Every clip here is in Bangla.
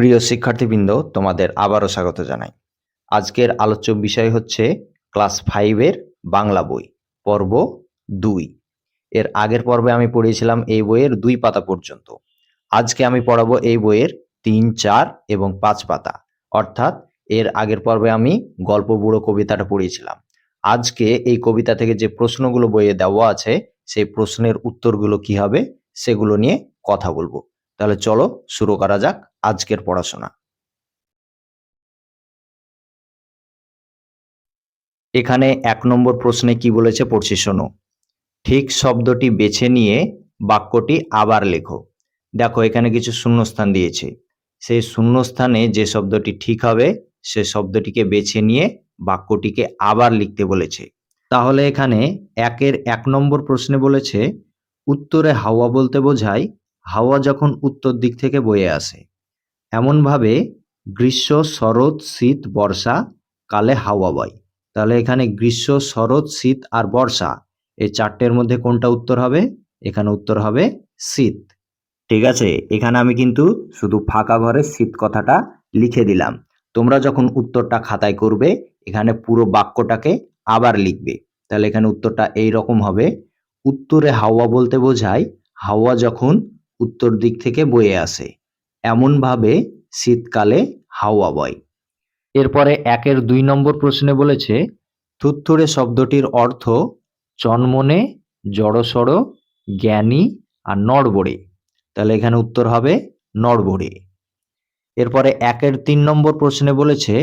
প্রিয় শিক্ষার্থীবৃন্দ, তোমাদের আবারও স্বাগত জানাই। আজকের আলোচ্য বিষয় হচ্ছে ক্লাস ফাইভের বাংলা বই, পর্ব দুই। এর আগের পর্বে আমি পড়িয়েছিলাম এই বইয়ের দুই পাতা পর্যন্ত। আজকে আমি পড়াবো এই বইয়ের তিন, চার এবং পাঁচ পাতা। অর্থাৎ এর আগের পর্বে আমি গল্প বুড়ো কবিতাটা পড়িয়েছিলাম। আজকে এই কবিতা থেকে যে প্রশ্নগুলো বইয়ে দেওয়া আছে, সেই প্রশ্নের উত্তরগুলো কি হবে, সেগুলো নিয়ে কথা বলব। তাহলে চলো শুরু করা যাক আজকের পড়াশোনা। এখানে এক নম্বর প্রশ্নে কি বলেছে পড়ছি শোনো। ঠিক শব্দটি বেছে নিয়ে বাক্যটি আবার লেখো। দেখো, এখানে কিছু শূন্যস্থান দিয়েছে। সেই শূন্যস্থানে যে শব্দটি ঠিক হবে, সে শব্দটিকে বেছে নিয়ে বাক্যটিকে আবার লিখতে বলেছে। তাহলে এখানে একের এক নম্বর প্রশ্নে বলেছে, উত্তরে হাওয়া বলতে বোঝায় হাওয়া যখন উত্তর দিক থেকে বয়ে আসে, এমনভাবে গ্রীষ্ম, শরৎ, শীত, বর্ষা, কালে হাওয়া বয়। তাহলে এখানে গ্রীষ্ম, শরৎ, শীত আর বর্ষা, এই চারটের মধ্যে কোনটা উত্তর হবে? এখানে উত্তর হবে শীত। ঠিক আছে, এখানে আমি কিন্তু শুধু ফাঁকা ঘরে শীত কথাটা লিখে দিলাম। তোমরা যখন উত্তরটা খাতায় করবে, এখানে পুরো বাক্যটাকে আবার লিখবে। তাহলে এখানে উত্তরটা এই রকম হবে। উত্তরে হাওয়া বলতে বোঝায়, হাওয়া যখন উত্তর দিক থেকে বয়ে আসে। এমনভাবে শীতকালে হাওয়া বয়। এরপরে একের দুই নম্বর প্রশ্নে বলেছে থুত্থুরে শব্দটির অর্থ চনমনে, জড়সড়, জ্ঞানী আর নড়বড়ে। তাহলে এখানে উত্তর হবে নড়বড়ে। এরপরে একের তিন নম্বর প্রশ্নে বলেছে,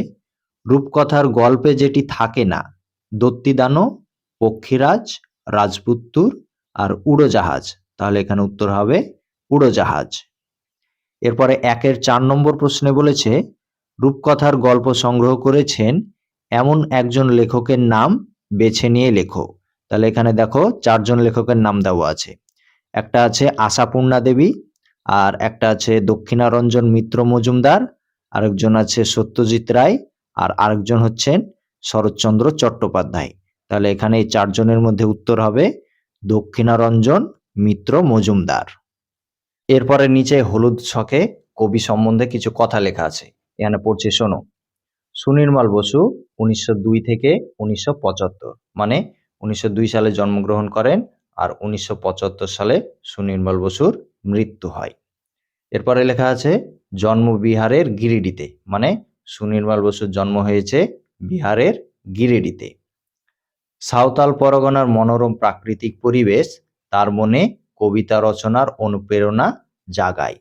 রূপকথার গল্পে যেটি থাকে না দত্তিদানো পক্ষীরাজ, রাজপুত্তুর আর উড়োজাহাজ। তাহলে এখানে উত্তর হবে উড়োজাহাজ। এরপরে একের চার নম্বর প্রশ্নে বলেছে, রূপকথার গল্প সংগ্রহ করেছেন এমন একজন লেখকের নাম বেছে নিয়ে লেখো। তাহলে এখানে দেখো চারজন লেখকের নাম দেওয়া আছে। একটা আছে আশাপূর্ণা দেবী, আর একটা আছে দক্ষিণারঞ্জন মিত্র মজুমদার, আরেকজন আছে সত্যজিৎ রায়, আর আরেকজন হচ্ছেন শরৎচন্দ্র চট্টোপাধ্যায়। তাহলে এখানে এই চারজনের মধ্যে উত্তর হবে দক্ষিণারঞ্জন মিত্র মজুমদার। এরপরে নিচে হলুদ ছকে কবি সম্বন্ধে কিছু কথা লেখা আছে। এখানে পড়ছি, শোনো। সুনির্মল বসু উনিশশো দুই থেকে উনিশশো পঁচাত্তর মানে উনিশশো দুই সালে জন্মগ্রহণ করেন আর উনিশশো পঁচাত্তর সালে সুনির্মল বসুর মৃত্যু হয়। এরপরে লেখা আছে, জন্ম বিহারের গিরিডিতে মানে সুনির্মল বসুর জন্ম হয়েছে বিহারের গিরিডিতে। সাঁওতাল পরগনার মনোরম প্রাকৃতিক পরিবেশ, তার মনে কবিতা রচনার অনুপ্রেরণা জাগায়।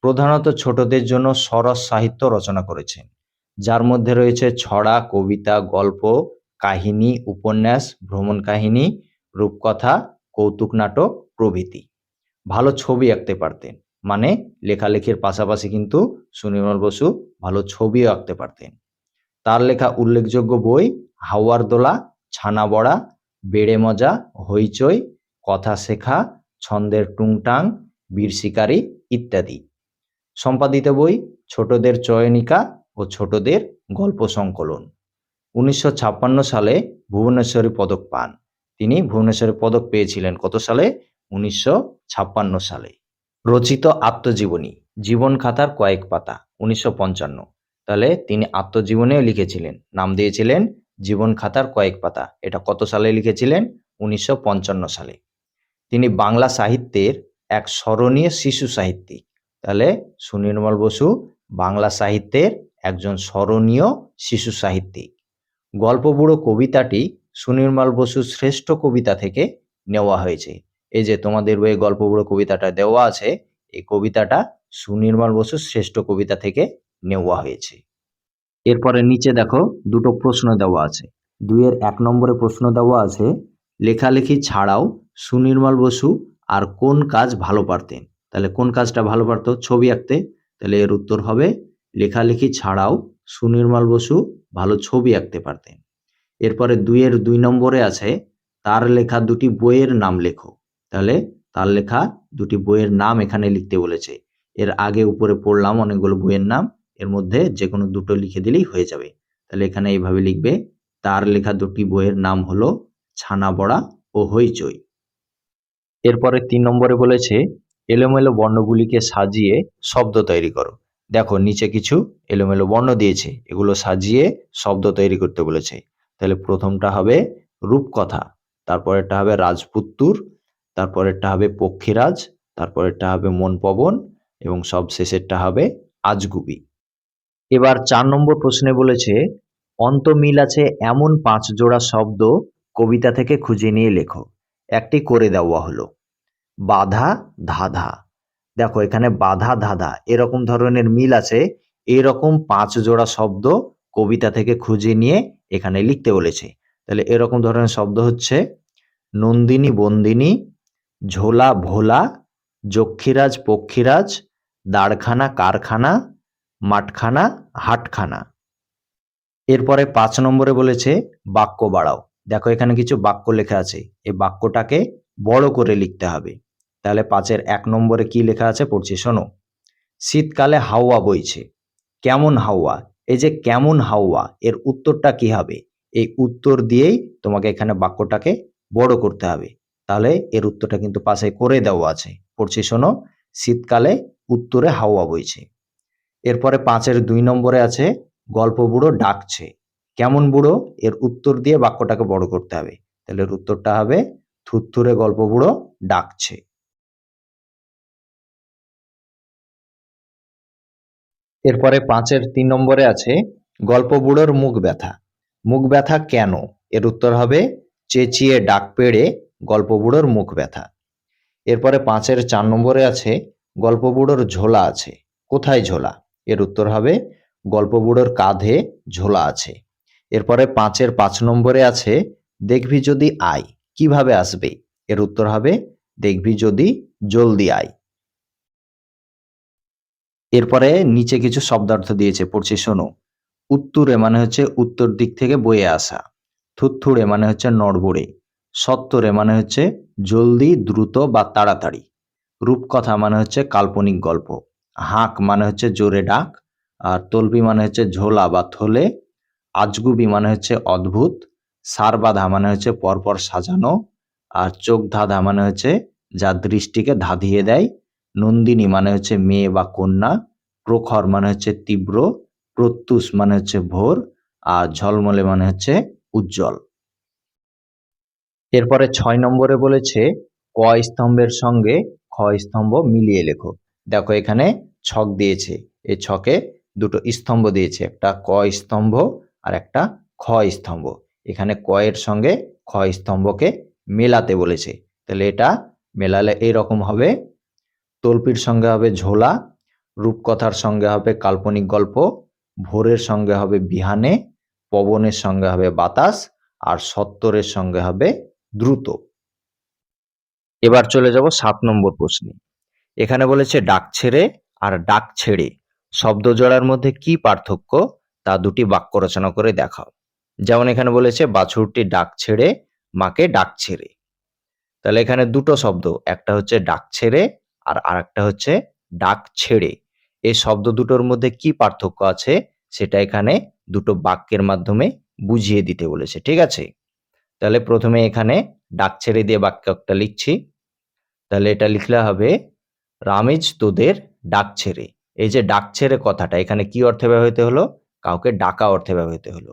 প্রধানত ছোটদের জন্য সরস সাহিত্য রচনা করেছেন। যার মধ্যে রয়েছে ছড়া, কবিতা, গল্প, কাহিনী, উপন্যাস, ভ্রমণ কাহিনী, রূপকথা, কৌতুক নাটক, প্রভৃতি। ভালো ছবি আঁকতে পারতেন। মানে লেখালেখির পাশাপাশি কিন্তু সুনির্মল বসু ভালো ছবিও আঁকতে পারতেন। তার লেখা উল্লেখযোগ্য বই, হাওয়ার দোলা, ছানা বড়া, বেড়ে মজা, হইচই, কথা শেখা ছন্দের টুংটাং, বীর শিকারী ইত্যাদি। সম্পাদিত বই ছোটদের চয়নিকা ও ছোটদের গল্প সংকলন। উনিশশো ছাপ্পান্ন সালে ভুবনেশ্বরী পদক পান। তিনি ভুবনেশ্বরী পদক পেয়েছিলেন কত সালে? উনিশশো ছাপ্পান্ন সালে। রচিত আত্মজীবনী, জীবন খাতার কয়েক পাতা, উনিশশো পঞ্চান্ন। তাহলে তিনি আত্মজীবনেও লিখেছিলেন। নাম দিয়েছিলেন জীবন খাতার কয়েক পাতা। এটা কত সালে লিখেছিলেন? উনিশশো পঞ্চান্ন সালে। তিনি বাংলা সাহিত্যের এক স্মরণীয় শিশু সাহিত্যিক। তাহলে সুনির্মল বসু বাংলা সাহিত্যের একজন স্মরণীয় শিশু সাহিত্যিক। গল্প বুড়ো কবিতাটি সুনির্মল বসুর শ্রেষ্ঠ কবিতা থেকে নেওয়া হয়েছে। এই যে তোমাদের বইয়ে গল্প বুড়ো কবিতাটা দেওয়া আছে, এই কবিতাটা সুনির্মল বসুর শ্রেষ্ঠ কবিতা থেকে নেওয়া হয়েছে। এরপরে নিচে দেখো দুটো প্রশ্ন দেওয়া আছে। দুইয়ের এক নম্বরে প্রশ্ন দেওয়া আছে, লেখালেখি ছাড়াও সুনির্মল বসু আর কোন কাজ ভালো পারতেন? তাহলে কোন কাজটা ভালো পারতো? ছবি আঁকতে। তাহলে এর উত্তর হবে, লেখালেখি ছাড়াও সুনির্মল বসু ভালো ছবি আঁকতে পারতেন। এরপরে দুইয়ের দুই নম্বরে আছে, তার লেখা দুটি বইয়ের নাম লেখো। তাহলে তার লেখা দুটি বইয়ের নাম এখানে লিখতে বলেছে। এর আগে উপরে পড়লাম অনেকগুলো বইয়ের নাম, এর মধ্যে যে কোনো দুটো লিখে দিলেই হয়ে যাবে। তাহলে এখানে এইভাবে লিখবে, তার লেখা দুটি বইয়ের নাম হলো ছানা বড়া ও হইচই। এরপরে তিন নম্বরে বলেছে, এলোমেলো বর্ণগুলিকে সাজিয়ে শব্দ তৈরি করো। দেখো, নিচে কিছু এলোমেলো বর্ণ দিয়েছে, এগুলো সাজিয়ে শব্দ তৈরি করতে বলেছে। তাহলে প্রথমটা হবে রূপকথা, তারপরেরটা হবে রাজপুত্তুর, তারপরেরটা হবে পক্ষীরাজ, তারপরেরটা হবে মন পবন এবং সব শেষেরটা হবে আজগুবি। এবার চার নম্বর প্রশ্নে বলেছে, অন্তমিল আছে এমন পাঁচ জোড়া শব্দ কবিতা থেকে খুঁজে নিয়ে লেখো। একটি করে দেওয়া হলো। বাধা, ধাঁধা। দেখো, এখানে বাধা, ধাঁধা, এরকম ধরনের মিল আছে। এরকম পাঁচ জোড়া শব্দ কবিতা থেকে খুঁজে নিয়ে এখানে লিখতে বলেছে। তাহলে এরকম ধরনের শব্দ হচ্ছে, নন্দিনী, বন্দিনী, ঝোলা, ভোলা, যক্ষীরাজ, পক্ষীরাজ, দাঁড়খানা, কারখানা, মাঠখানা, হাটখানা। এরপরে পাঁচ নম্বরে বলেছে, বাক্য বাড়াও। দেখো এখানে কিছু বাক্য লেখা আছে। এই বাক্যটাকে বড় করে লিখতে হবে। তাহলে পাঁচের এক নম্বরে কি লেখা আছে পড়ছি, শোনো। শীতকালে হাওয়া বইছে। কেমন হাওয়া? এই যে কেমন হাওয়া, এর উত্তরটা কি হবে? এই উত্তর দিয়েই তোমাকে এখানে বাক্যটাকে বড় করতে হবে। তাহলে এর উত্তরটা কিন্তু পাশে করে দেওয়া আছে। পড়ছি, শোনো। শীতকালে উত্তরে হাওয়া বইছে। এরপরে পাঁচের দুই নম্বরে আছে গল্প বুড়ো ডাকছে। কেমন বুড়ো? এর উত্তর দিয়ে বাক্যটাকে বড় করতে হবে। তাহলে এর উত্তরটা হবে থুরথুরে গল্প বুড়ো ডাকছে। এরপরে পাঁচের তিন নম্বরে আছে, গল্প বুড়োর মুখ ব্যথা। মুখ ব্যথা কেন? এর উত্তর হবে, চেঁচিয়ে ডাক পেড়ে গল্প বুড়োর মুখ ব্যথা। এরপরে পাঁচের চার নম্বরে আছে, গল্প বুড়োর ঝোলা আছে। কোথায় ঝোলা? এর উত্তর হবে, গল্প বুড়োর কাঁধে ঝোলা আছে। এরপরে পাঁচের পাঁচ নম্বরে আছে, দেখবি যদি আয়। কীভাবে আসবে? এর উত্তর হবে, দেখবি যদি জলদি আয়। এরপরে নিচে কিছু শব্দার্থ দিয়েছে, পড়ছি শোনো। উত্তরে মানে হচ্ছে উত্তর দিক থেকে বয়ে আসা। থুত্থুড়ে মানে হচ্ছে নড়বড়ে। সত্তরে মানে হচ্ছে জলদি, দ্রুত বা তাড়াতাড়ি। রূপকথা মানে হচ্ছে কাল্পনিক গল্প। হাঁক মানে হচ্ছে জোরে ডাক। আর তলবি মানে হচ্ছে ঝোলা বা থলে আজগুবি মানে হচ্ছে অদ্ভুত সার বাঁধা মানে হচ্ছে পরপর সাজানো, আর চোখ ধাঁধা মানে হচ্ছে যা দৃষ্টিকে ধাঁধিয়ে দেয়, নন্দিনী মানে হচ্ছে মেয়ে বা কন্যা, প্রখর মানে হচ্ছে তীব্র, প্রত্যুষ মানে হচ্ছে ভোর, আর ঝলমলে মানে হচ্ছে উজ্জ্বল। এরপরে ছয় নম্বরে বলেছে, ক স্তম্ভের সঙ্গে খ স্তম্ভ মিলিয়ে লেখো। দেখো এখানে ছক দিয়েছে এই ছকে দুটো স্তম্ভ দিয়েছে, একটা ক স্তম্ভ আর একটা খ স্তম্ভ। এখানে ক এর সঙ্গে খ স্তম্ভকে মেলাতে বলেছে। তাহলে এটা মেলালে এইরকম হবে। তল্পির সঙ্গে হবে ঝোলা, রূপকথার সঙ্গে হবে কাল্পনিক গল্প, ভোরের সঙ্গে হবে বিহানে, পবনের সঙ্গে হবে বাতাস, আর সত্তরের সঙ্গে হবে দ্রুত। এবার চলে যাব সাত নম্বর প্রশ্নে। এখানে বলেছে ডাক ছেড়ে আর ডাক ছেড়ে। শব্দ জোড়ার মধ্যে কি পার্থক্য? তা দুটি বাক্য রচনা করে দেখাও। যেমন এখানে বলেছে, বাছুরটি ডাক ছেড়ে, মাকে ডাক ছেড়ে। তাহলে এখানে দুটো শব্দ, একটা হচ্ছে ডাক ছেড়ে আর আরেকটা হচ্ছে ডাক ছেড়ে। এই শব্দ দুটোর মধ্যে কি পার্থক্য আছে, সেটা এখানে দুটো বাক্যের মাধ্যমে বুঝিয়ে দিতে বলেছে, ঠিক আছে? তাহলে প্রথমে এখানে ডাক ছেড়ে দিয়ে বাক্য একটা লিখছি। তাহলে এটা লিখলে হবে, রামেজ তোদের ডাক ছেড়ে। এই যে ডাক ছেড়ে কথাটা, এখানে কি অর্থে ব্যবহৃত হলো? কাউকে ডাকা অর্থে ব্যবহৃত হলো।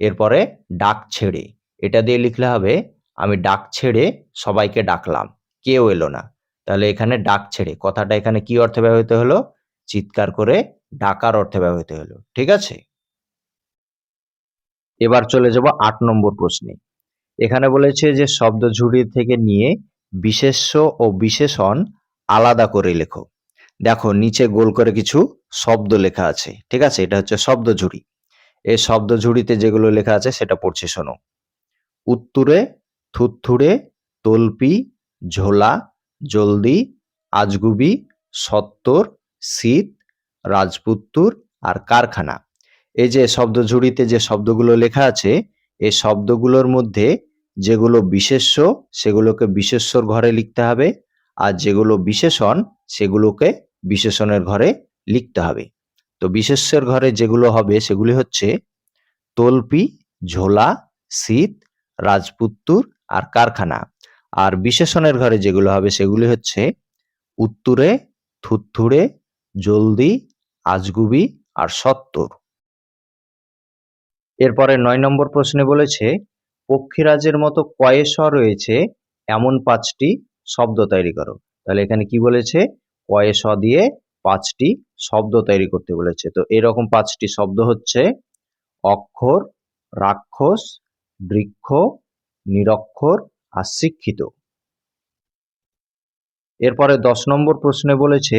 এরপরে ডাক ছেড়ে, এটা দিয়ে লিখলে হবে, আমি ডাক ছেড়ে সবাইকে ডাকলাম, কেউ এলো না। তাহলে এখানে ডাক ছেড়ে, কথাটা এখানে কি অর্থে ব্যবহৃত হলো? চিৎকার করে ডাকার অর্থে ব্যবহৃত হলো, ঠিক আছে? এবার চলে যাব আট নম্বর প্রশ্নে। এখানে বলেছে যে শব্দ ঝুড়ি থেকে নিয়ে বিশেষ্য ও বিশেষণ আলাদা করে লেখো। দেখো, নিচে গোল করে কিছু শব্দ লেখা আছে, ঠিক আছে? এটা হচ্ছে শব্দ ঝুড়ি। এই শব্দ ঝুড়িতে যেগুলো লেখা আছে, সেটা পড়ছি, শোনো। উত্তুরে, থুত্থুরে, তলপি, ঝোলা, জলদি, আজগুবি, সত্তর, শীত, রাজপুত্তুর আর কারখানা। এই যে শব্দ ঝুড়িতে যে শব্দগুলো লেখা আছে, এই শব্দগুলোর মধ্যে যেগুলো বিশেষ্য, সেগুলোকে বিশেষ্যর ঘরে লিখতে হবে। আর যেগুলো বিশেষণ, সেগুলোকে বিশেষণের ঘরে লিখতে হবে। তো বিশেষ্যের ঘরে যেগুলো হবে, সেগুলি হচ্ছে তলপি, ঝোলা, শীত, রাজপুত্তুর আর কারখানা। আর বিশেষণের ঘরে যেগুলো হবে, সেগুলি হচ্ছে উত্তুরে, থুত্থুরে, জলদি, আজগুবি আর সত্তর। এরপরে নয় নম্বর প্রশ্নে বলেছে, পক্ষীরাজের মতো কয়ে রয়েছে এমন পাঁচটি শব্দ তৈরি করো। তাহলে এখানে কি বলেছে? কয়ে স দিয়ে পাঁচটি শব্দ তৈরি করতে বলেছে। তো এরকম পাঁচটি শব্দ হচ্ছে অক্ষর, রাক্ষস, বৃক্ষ, নিরক্ষর আর শিক্ষিত। এরপরে দশ নম্বর প্রশ্নে বলেছে,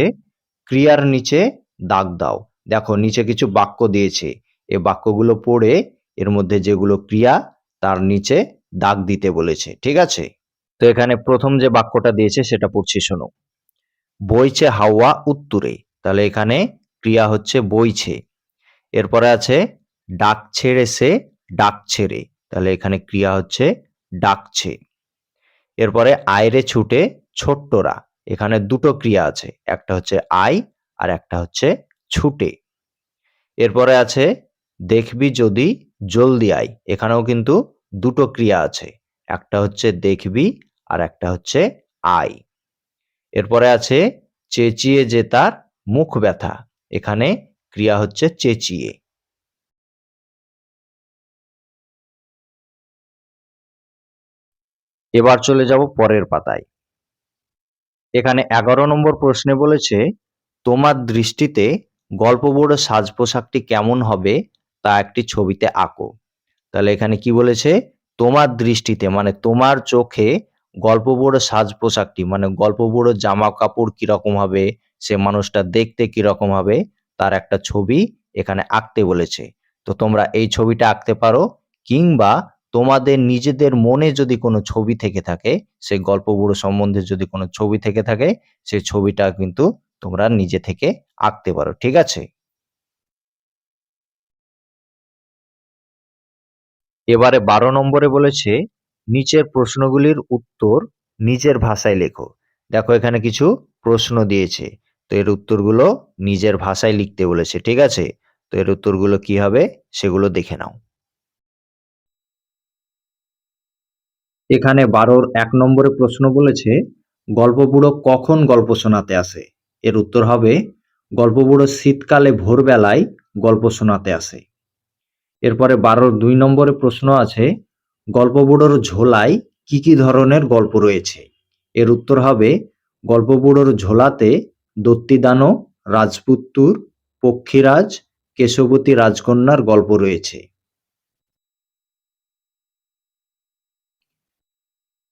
ক্রিয়ার নিচে দাগ দাও। দেখো, নিচে কিছু বাক্য দিয়েছে। এই বাক্যগুলো পড়ে এর মধ্যে যেগুলো ক্রিয়া, তার নিচে দাগ দিতে বলেছে। ঠিক আছে? তো এখানে প্রথম যে বাক্যটা দিয়েছে সেটা পড়ছি, শোনো। বইছে হাওয়া উত্তরে, তাহলে এখানে ক্রিয়া হচ্ছে বইছে। এরপরে আছে ডাক ছেড়ে সে ডাক ছেড়ে তাহলে এখানে ক্রিয়া হচ্ছে ডাকছে। এরপরে আয়রে ছুটে ছোট্টরা, এখানে দুটো ক্রিয়া আছে, একটা হচ্ছে আয় আর একটা হচ্ছে ছুটে। এরপরে আছে দেখবি যদি জলদি আয়, এখানেও কিন্তু দুটো ক্রিয়া আছে। একটা হচ্ছে দেখবি আর একটা হচ্ছে আয় এরপরে আছে চেঁচিয়ে যে তার মুখ ব্যথা, এখানে ক্রিয়া হচ্ছে চেঁচিয়ে। এবার চলে যাব পরের পাতায়। এখানে এগারো নম্বর প্রশ্নে বলেছে, তোমার দৃষ্টিতে গল্প বড় সাজ পোশাকটি কেমন হবে তা একটি ছবিতে আঁকো। তাহলে এখানে কি বলেছে? তোমার দৃষ্টিতে মানে তোমার চোখে গল্প বড় সাজ পোশাকটি মানে গল্প বড় জামা কাপড় কীরকম হবে, সে মানুষটা দেখতে কীরকম হবে, তার একটা ছবি এখানে আঁকতে বলেছে। তো তোমরা এই ছবিটা আঁকতে পারো, কিংবা তোমাদের নিজেদের মনে যদি কোনো ছবি থেকে থাকে সেই গল্প বুড়ো সম্বন্ধে যদি কোনো ছবি থেকে থাকে সেই ছবিটা কিন্তু তোমরা নিজে থেকে আঁকতে পারো, ঠিক আছে? এবারে বারো নম্বরে বলেছে, নিচের প্রশ্নগুলির উত্তর নিজের ভাষায় লেখো। দেখো এখানে কিছু প্রশ্ন দিয়েছে। তো এর উত্তরগুলো নিজের ভাষায় লিখতে বলেছে, ঠিক আছে? তো এর উত্তরগুলো কি হবে সেগুলো দেখে নাও। এখানে বারোর এক নম্বরে প্রশ্ন বলেছে গল্প বুড়ো কখন গল্প শোনাতে আসে? এর উত্তর হবে গল্প বুড়ো শীতকালে ভোরবেলায় গল্প শোনাতে আসে। এরপরে বারোর দুই নম্বরে প্রশ্ন আছে গল্প বুড়োর ঝোলায় কি কি ধরনের গল্প রয়েছে? এর উত্তর হবে গল্প বুড়োর ঝোলাতে দত্তিদানো রাজপুত্তুর, পক্ষীরাজ, কেশবতী রাজকন্যার গল্প রয়েছে।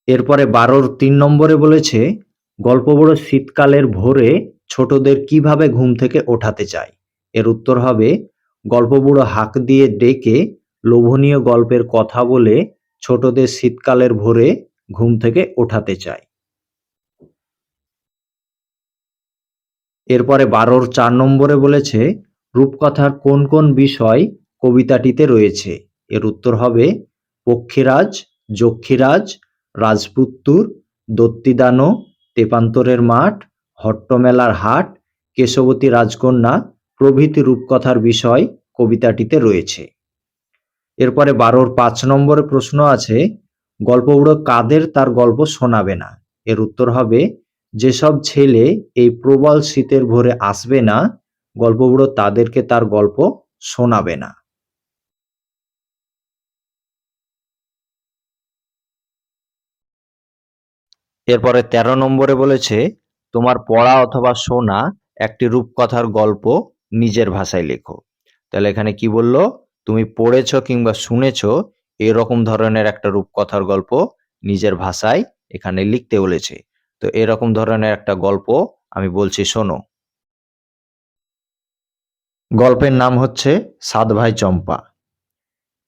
এরপরে বারোর তিন নম্বরে বলেছে গল্প বড় শীতকালের ভোরে ছোটদের কীভাবে ঘুম থেকে ওঠাতে চায়? এর উত্তর হবে গল্প বুড়ো হাঁক দিয়ে ডেকে লোভনীয় গল্পের কথা বলে ছোটদের শীতকালের ভোরে ঘুম থেকে ওঠাতে চায়। এরপরে বারোর চার নম্বরে বলেছে, রূপকথার কোন কোন বিষয় কবিতাটিতে রয়েছে? এর উত্তর হবে, পক্ষীরাজ, যক্ষীরাজ, রাজপুত্তুর দত্তিদানো তেপান্তরের মাঠ, হট্টমেলার হাট, কেশবতী রাজকন্যা প্রভৃতি রূপকথার বিষয় কবিতাটিতে রয়েছে। এরপরে বারোর পাঁচ নম্বরে প্রশ্ন আছে গল্পগুলো কাদের, তার গল্প শোনাবে না। এর উত্তর হবে, যেসব ছেলে এই প্রবল শীতের ভোরে আসবে না গল্পগুলো তাদেরকে তার গল্প শোনাবে না। এরপরে ১৩ নম্বরে বলেছে, তোমার পড়া অথবা শোনা একটি রূপকথার গল্প নিজের ভাষায় লেখো। তাহলে এখানে কি বলল? তুমি পড়েছ কিংবা শুনেছ এরকম ধরনের একটা রূপকথার গল্প নিজের ভাষায় এখানে লিখতে বলেছে। তো এরকম ধরনের একটা গল্প আমি বলছি, শোনো। গল্পের নাম হচ্ছে সাত ভাই চম্পা।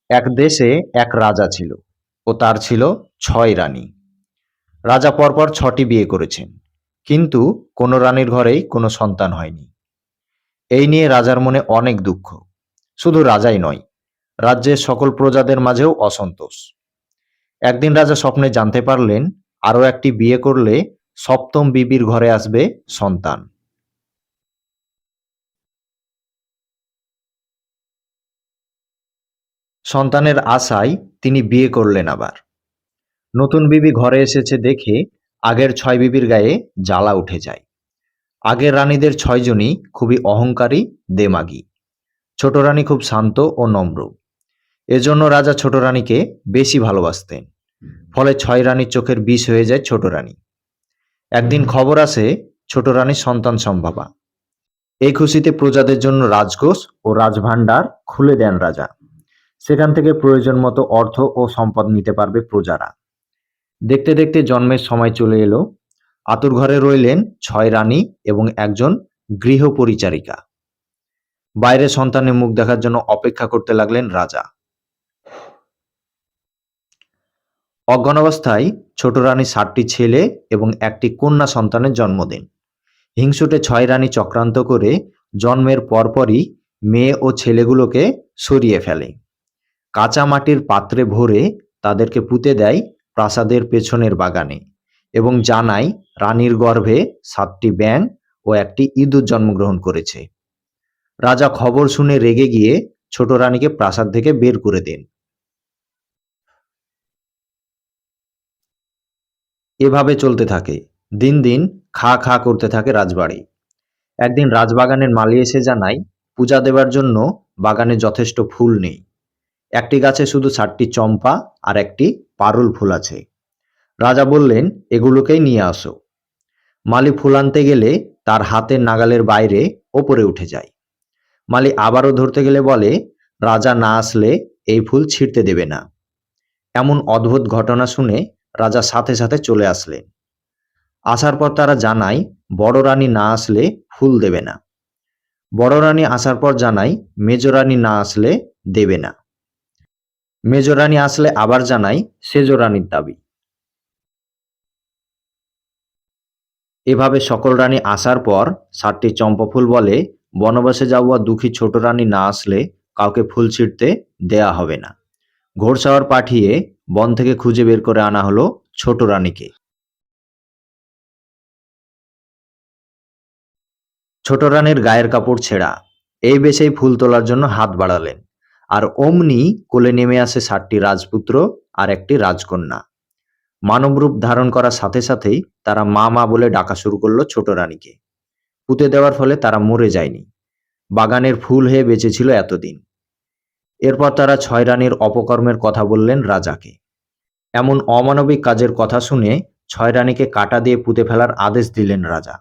এক দেশে এক রাজা ছিল ও তার ছিল ছয় রানী। রাজা পরপর ছটি বিয়ে করেছেন, কিন্তু কোনো রানীর ঘরেই কোনো সন্তান হয়নি। এই নিয়ে রাজার মনে অনেক দুঃখ। শুধু রাজাই নয়, রাজ্যের সকল প্রজাদের মাঝেও অসন্তোষ। একদিন রাজা স্বপ্নে জানতে পারলেন, আরও একটি বিয়ে করলে সপ্তম বিবির ঘরে আসবে সন্তান। সন্তানের আশায় তিনি বিয়ে করলেন আবার। নতুন বিবি ঘরে এসেছে দেখে আগের ছয় বিবির গায়ে জ্বালা উঠে যায়। আগের রানীদের ছয়জনই খুবই অহংকারী, দেমাগী। ছোট রানী খুব শান্ত ও নম্র। এজন্য রাজা ছোট রানীকে বেশি ভালোবাসতেন। ফলে ছয় রানীর চোখের বিষ হয়ে যায় ছোট রানী। একদিন খবর আসে, ছোট রানীর সন্তান সম্ভাবা। এই খুশিতে প্রজাদের জন্য রাজকোষ ও রাজভাণ্ডার খুলে দেন রাজা। সেখান থেকে প্রয়োজন মতো অর্থ ও সম্পদ নিতে পারবে প্রজারা। দেখতে দেখতে জন্মের সময় চলে এলো আতুর ঘরে রইলেন ছয় রানী এবং একজন গৃহ পরিচারিকা বাইরে সন্তানের মুখ দেখার জন্য অপেক্ষা করতে লাগলেন রাজা। অজ্ঞানাবস্থায় ছোট রানী ষাটটি ছেলে এবং একটি কন্যা সন্তানের জন্মদিন। হিংসুটে ছয় রানী চক্রান্ত করে জন্মের পরপরই মেয়ে ও ছেলেগুলোকে সরিয়ে ফেলে। কাঁচা মাটির পাত্রে ভরে তাদেরকে পুঁতে দেয় প্রাসাদের পেছনের বাগানে। এবং জানায় রানীর গর্ভে সাতটি ব্যাঙ ও একটি ইঁদুর জন্মগ্রহণ করেছে। রাজা খবর শুনে রেগে গিয়ে ছোট রানীকে প্রাসাদ থেকে বের করে দেন। এভাবে চলতে থাকে। দিন দিন খা খা করতে থাকে রাজবাড়ি। একদিন রাজবাগানের মালি এসে জানায়, পূজা দেবার জন্য বাগানে যথেষ্ট ফুল নেই। একটি গাছে শুধু চারটি চম্পা আর একটি পারুল ফুল আছে। রাজা বললেন, এগুলোকেই নিয়ে আসো। মালি ফুল আনতে গেলে তার হাতের নাগালের বাইরে ওপরে উঠে যায়। মালি আবারও ধরতে গেলে বলে, রাজা না আসলে এই ফুল ছিঁড়তে দেবে না। এমন অদ্ভুত ঘটনা শুনে রাজা সাথে সাথে চলে আসলেন। আসার পর তারা জানায়, বড় রানী না আসলে ফুল দেবে না। বড় রানী আসার পর জানায়, মেজ রানী না আসলে দেবে না। মেজ রানী আসলে আবার জানায়, সেজ রানীর দাবি। এভাবে সকল রানী আসার পর সাতটি চম্পা ফুল বলে বনবাসে যাওয়া দুঃখী ছোট রানী না আসলে কাউকে ফুল ছিঁড়তে দেয়া হবে না। ঘোড়সাওয়ার পাঠিয়ে বন থেকে খুঁজে বের করে আনা হলো ছোট রানীকে। ছোট রানীর গায়ের কাপড় ছেঁড়া। এই বেশেই ফুল তোলার জন্য হাত বাড়ালেন। আর অমনি কোলে নেমে আসে ষাটটি রাজপুত্র আর একটি রাজকন্যা। মানবরূপ ধারণ করার সাথে সাথেই তারা মা মা বলে ডাকা শুরু করল ছোট রানীকে। পুঁতে দেওয়ার ফলে তারা মরে যায়নি। বাগানের ফুল হয়ে বেঁচেছিল এতদিন। এরপর তারা ছয় রানীর অপকর্মের কথা বললেন রাজাকে। এমন অমানবিক কাজের কথা শুনে ছয় রানীকে কাটা দিয়ে পুঁতে ফেলার আদেশ দিলেন রাজা।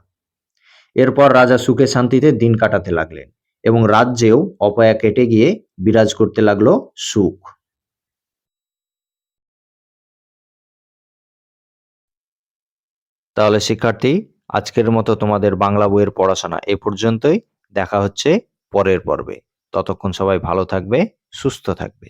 এরপর রাজা সুখে শান্তিতে দিন কাটাতে লাগলেন এবং রাজ্যেও অপয়া কেটে গিয়ে বিরাজ করতে লাগল সুখ। তাহলে শিক্ষার্থী, আজকের মতো তোমাদের বাংলা বইয়ের পড়াশোনা এ পর্যন্তই। দেখা হচ্ছে পরের পর্বে। ততক্ষণ সবাই ভালো থাকবে, সুস্থ থাকবে।